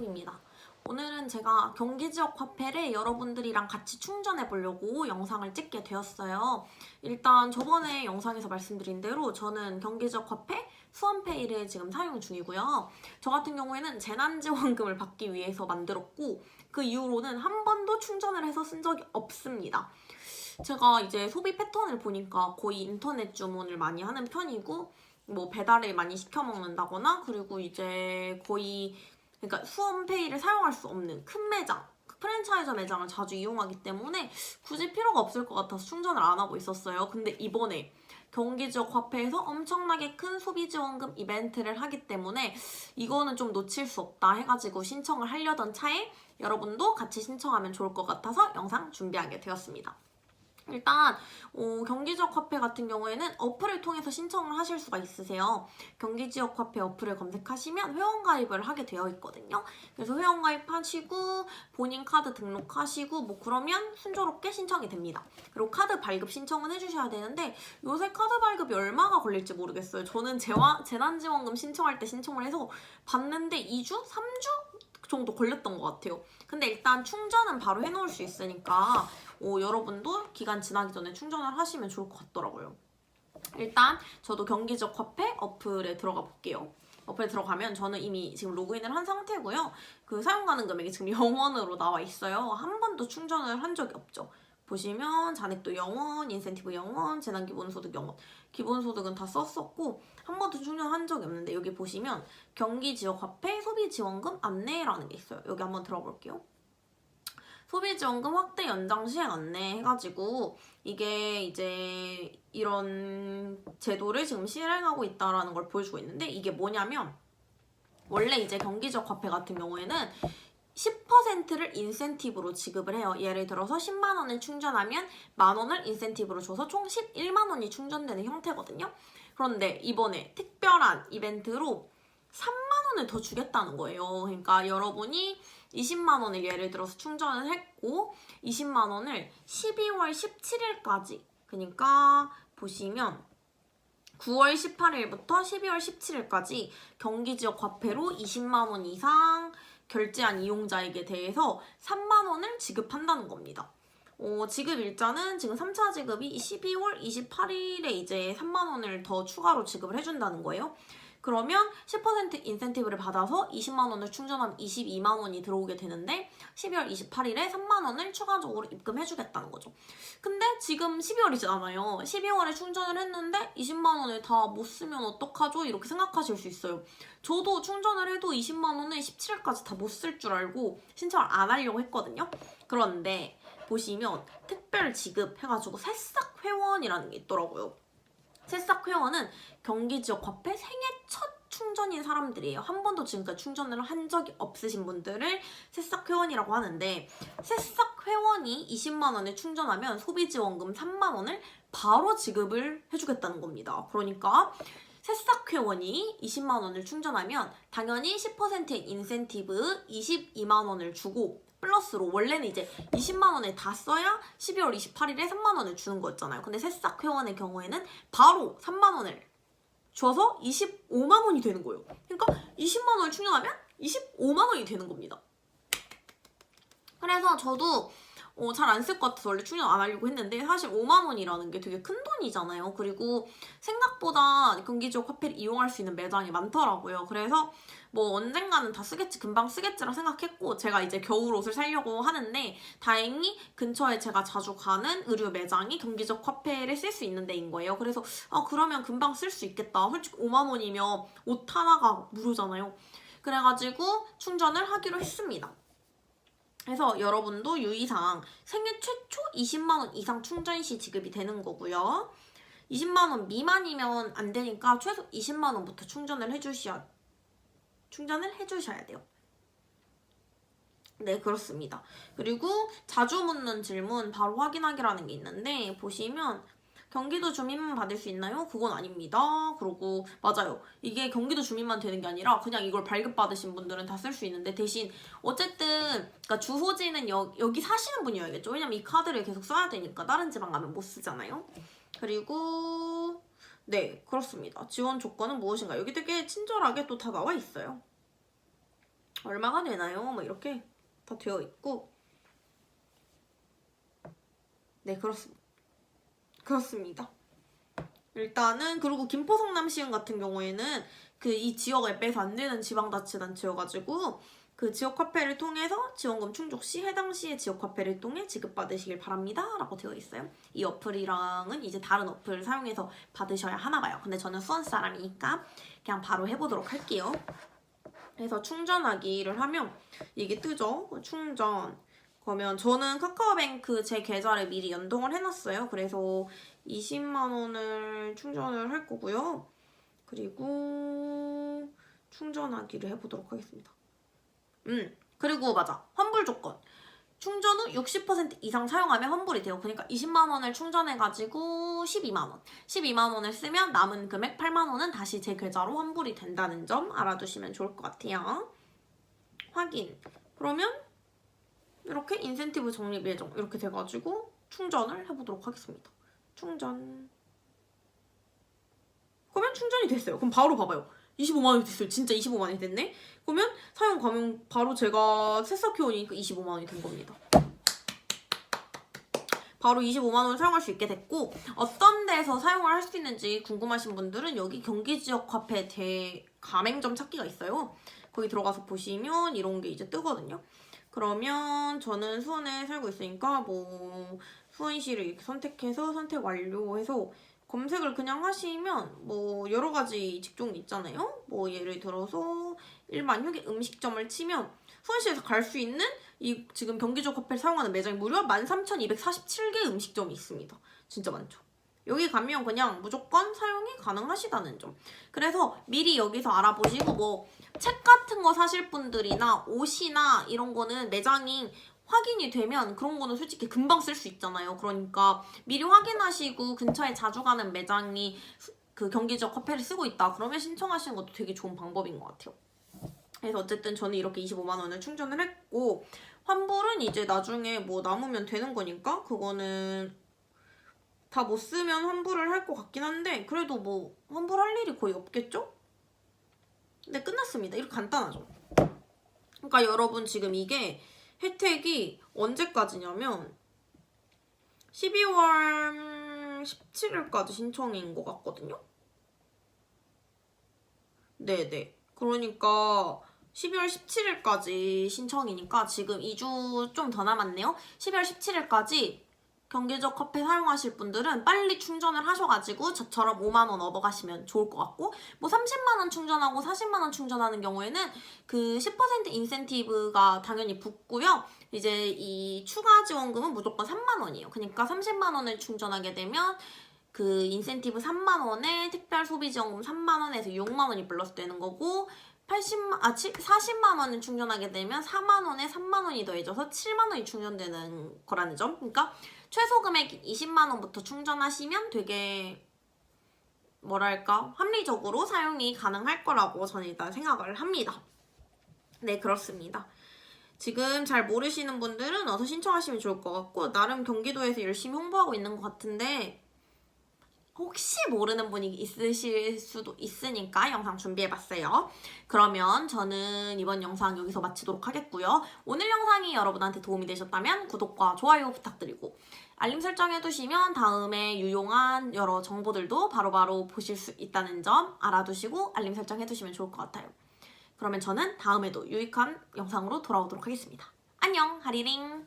뽀뽀입니다. 오늘은 제가 경기 지역 화폐를 여러분들이랑 같이 충전해 보려고 영상을 찍게 되었어요. 일단 저번에 영상에서 말씀드린 대로 저는 경기 지역 화폐 수원페이를 지금 사용 중이고요. 저 같은 경우에는 재난지원금을 받기 위해서 만들었고 그 이후로는 한 번도 충전을 해서 쓴 적이 없습니다. 제가 이제 소비 패턴을 보니까 거의 인터넷 주문을 많이 하는 편이고 뭐 배달을 많이 시켜 먹는다거나 그리고 이제 거의 그러니까 수험페이를 사용할 수 없는 큰 매장 프랜차이저 매장을 자주 이용하기 때문에 굳이 필요가 없을 것 같아서 충전을 안 하고 있었어요. 근데 이번에 경기 지역 화폐에서 엄청나게 큰 소비 지원금 이벤트를 하기 때문에 이거는 좀 놓칠 수 없다 해가지고 신청을 하려던 차에 여러분도 같이 신청하면 좋을 것 같아서 영상 준비하게 되었습니다. 일단 어, 경기지역 화폐 같은 경우에는 어플을 통해서 신청을 하실 수가 있으세요. 경기지역 화폐 어플을 검색하시면 회원가입을 하게 되어 있거든요. 그래서 회원가입하시고 본인 카드 등록하시고 뭐 그러면 순조롭게 신청이 됩니다. 그리고 카드 발급 신청은 해주셔야 되는데 요새 카드 발급이 얼마가 걸릴지 모르겠어요. 저는 재화, 재난지원금 신청할 때 신청을 해서 봤는데 2주? 3주? 정도 걸렸던 것 같아요. 근데 일단 충전은 바로 해놓을 수 있으니까 어, 여러분도 기간 지나기 전에 충전을 하시면 좋을 것 같더라고요. 일단 저도 경기적 화폐 어플에 들어가 볼게요. 어플에 들어가면 저는 이미 지금 로그인을 한 상태고요. 그 사용 가능 금액이 지금 0원으로 나와 있어요. 한 번도 충전을 한 적이 없죠. 보시면 잔액도 0원, 인센티브 0원, 재난 기본소득 0원. 기본소득은 다 썼었고 한 번도 충전한 적이 없는데 여기 보시면 경기 지역 화폐 소비 지원금 안내라는 게 있어요. 여기 한번 들어볼게요. 소비지원금 확대 연장 시행 안내 해가지고 이게 이제 이런 제도를 지금 실행하고 있다라는 걸 보여주고 있는데 이게 뭐냐면 원래 이제 경기적 화폐 같은 경우에는 10%를 인센티브로 지급을 해요. 예를 들어서 10만 원을 충전하면 만 원을 인센티브로 줘서 총 11만 원이 충전되는 형태거든요. 그런데 이번에 특별한 이벤트로 3만 원을 더 주겠다는 거예요. 그러니까 여러분이 20만 원을 예를 들어서 충전을 했고 20만 원을 12월 17일까지 그러니까 보시면 9월 18일부터 12월 17일까지 경기 지역 화폐로 20만 원 이상 결제한 이용자에게 대해서 3만 원을 지급한다는 겁니다. 어, 지급 일자는 지금 3차 지급이 12월 28일에 이제 3만 원을 더 추가로 지급을 해준다는 거예요. 그러면 10% 인센티브를 받아서 20만 원을 충전하면 22만 원이 들어오게 되는데 12월 28일에 3만 원을 추가적으로 입금해 주겠다는 거죠. 근데 지금 12월이잖아요. 12월에 충전을 했는데 20만 원을 다 못 쓰면 어떡하죠? 이렇게 생각하실 수 있어요. 저도 충전을 해도 20만 원을 17일까지 다 못 쓸 줄 알고 신청을 안 하려고 했거든요. 그런데 보시면 특별 지급 해가지고 새싹 회원이라는 게 있더라고요. 새싹 회원은 경기 지역 화폐 생애 첫 충전인 사람들이에요. 한 번도 지금까지 충전을 한 적이 없으신 분들을 새싹 회원이라고 하는데 새싹 회원이 20만 원을 충전하면 소비 지원금 3만 원을 바로 지급을 해주겠다는 겁니다. 그러니까 새싹 회원이 20만 원을 충전하면 당연히 10%의 인센티브 22만 원을 주고 플러스로 원래는 이제 20만 원을 다 써야 12월 28일에 3만 원을 주는 거였잖아요. 근데 새싹 회원의 경우에는 바로 3만 원을 줘서 25만 원이 되는 거예요. 그러니까 20만 원을 충전하면 25만 원이 되는 겁니다. 그래서 저도 어, 잘 안 쓸 것 같아서 원래 충전 안 하려고 했는데 사실 5만 원이라는 게 되게 큰 돈이잖아요. 그리고 생각보다 경기지역 화폐를 이용할 수 있는 매장이 많더라고요. 그래서 뭐 언젠가는 다 쓰겠지, 금방 쓰겠지라 생각했고 제가 이제 겨울 옷을 사려고 하는데 다행히 근처에 제가 자주 가는 의류 매장이 경기지역 화폐를 쓸 수 있는 데인 거예요. 그래서 아 그러면 금방 쓸 수 있겠다. 솔직히 5만 원이면 옷 하나가 무료잖아요. 그래가지고 충전을 하기로 했습니다. 그래서 여러분도 유의사항 생애 최초 20만원 이상 충전 시 지급이 되는 거고요. 20만원 미만이면 안 되니까 최소 20만원부터 충전을 해주셔야 충전을 해주셔야 돼요. 네, 그렇습니다. 그리고 자주 묻는 질문 바로 확인하기라는 게 있는데 보시면 경기도 주민만 받을 수 있나요? 그건 아닙니다. 그러고 맞아요. 이게 경기도 주민만 되는 게 아니라 그냥 이걸 발급받으신 분들은 다 쓸 수 있는데 대신 어쨌든 그러니까 주소지는 여, 여기 사시는 분이어야겠죠. 왜냐면 이 카드를 계속 써야 되니까 다른 지방 가면 못 쓰잖아요. 그리고 네 그렇습니다. 지원 조건은 무엇인가? 여기 되게 친절하게 또 다 나와 있어요. 얼마가 되나요? 뭐 이렇게 다 되어 있고 네 그렇습니다. 그렇습니다. 일단은 그리고 김포 성남 시흥 같은 경우에는 그 이 지역 앱에서 안 되는 지방자치단체여가지고 그 지역 화폐를 통해서 지원금 충족 시 해당 시의 지역 화폐를 통해 지급받으시길 바랍니다 라고 되어 있어요. 이 어플이랑은 이제 다른 어플을 사용해서 받으셔야 하나 봐요. 근데 저는 수원 사람이니까 그냥 바로 해보도록 할게요. 그래서 충전하기를 하면 이게 뜨죠? 충전. 그러면 저는 카카오뱅크 제 계좌를 미리 연동을 해놨어요. 그래서 20만 원을 충전을 할 거고요. 그리고 충전하기를 해보도록 하겠습니다. 음, 그리고 맞아. 환불 조건. 충전 후 60% 이상 사용하면 환불이 돼요. 그러니까 20만 원을 충전해가지고 12만 원. 12만 원을 쓰면 남은 금액 8만 원은 다시 제 계좌로 환불이 된다는 점 알아두시면 좋을 것 같아요. 확인. 그러면 이렇게 인센티브 적립 예정 이렇게 돼가지고 충전을 해보도록 하겠습니다. 충전. 그러면 충전이 됐어요. 그럼 바로 봐봐요. 25만 원이 됐어요. 진짜 25만 원이 됐네. 그러면 사용 가면 바로 제가 새싹해오니까 25만 원이 된 겁니다. 바로 25만 원을 사용할 수 있게 됐고 어떤 데서 사용을 할 수 있는지 궁금하신 분들은 여기 경기 지역 화폐 대 가맹점 찾기가 있어요. 거기 들어가서 보시면 이런 게 이제 뜨거든요. 그러면 저는 수원에 살고 있으니까 뭐 수원시를 이렇게 선택해서 선택 완료해서 검색을 그냥 하시면 뭐 여러 가지 직종이 있잖아요. 뭐 예를 들어서 일반 휴게 음식점을 치면 수원시에서 갈 수 있는 이 지금 경기적 화폐를 사용하는 매장이 무려 13,247개 음식점이 있습니다. 진짜 많죠. 여기 가면 그냥 무조건 사용이 가능하시다는 점. 그래서 미리 여기서 알아보시고 뭐 책 같은 거 사실 분들이나 옷이나 이런 거는 매장이 확인이 되면 그런 거는 솔직히 금방 쓸 수 있잖아요. 그러니까 미리 확인하시고 근처에 자주 가는 매장이 수- 그 경기적 화폐를 쓰고 있다. 그러면 신청하시는 것도 되게 좋은 방법인 것 같아요. 그래서 어쨌든 저는 이렇게 25만 원을 충전을 했고 환불은 이제 나중에 뭐 남으면 되는 거니까 그거는 다 못 쓰면 환불을 할 것 같긴 한데 그래도 뭐 환불할 일이 거의 없겠죠? 근데 끝났습니다. 이렇게 간단하죠. 그러니까 여러분 지금 이게 혜택이 언제까지냐면 12월 17일까지 신청인 것 같거든요. 네네. 그러니까 12월 17일까지 신청이니까 지금 2주 좀 더 남았네요. 12월 17일까지 경기적 화폐 사용하실 분들은 빨리 충전을 하셔가지고 저처럼 5만원 얻어가시면 좋을 것 같고 뭐 30만원 충전하고 40만원 충전하는 경우에는 그 10% 인센티브가 당연히 붙고요. 이제 이 추가 지원금은 무조건 3만원이에요. 그러니까 30만원을 충전하게 되면 그 인센티브 3만원에 특별 소비 지원금 3만원에서 6만원이 플러스 되는 거고 80만, 아, 40만 원을 충전하게 되면 4만 원에 3만 원이 더해져서 7만 원이 충전되는 거라는 점. 그러니까 최소 금액 20만 원부터 충전하시면 되게 뭐랄까 합리적으로 사용이 가능할 거라고 저는 일단 생각을 합니다. 네, 그렇습니다. 지금 잘 모르시는 분들은 어서 신청하시면 좋을 것 같고 나름 경기도에서 열심히 홍보하고 있는 것 같은데 혹시 모르는 분이 있으실 수도 있으니까 영상 준비해봤어요. 그러면 저는 이번 영상 여기서 마치도록 하겠고요. 오늘 영상이 여러분한테 도움이 되셨다면 구독과 좋아요 부탁드리고 알림 설정 해두시면 다음에 유용한 여러 정보들도 바로바로 보실 수 있다는 점 알아두시고 알림 설정 해두시면 좋을 것 같아요. 그러면 저는 다음에도 유익한 영상으로 돌아오도록 하겠습니다. 안녕, 하리링!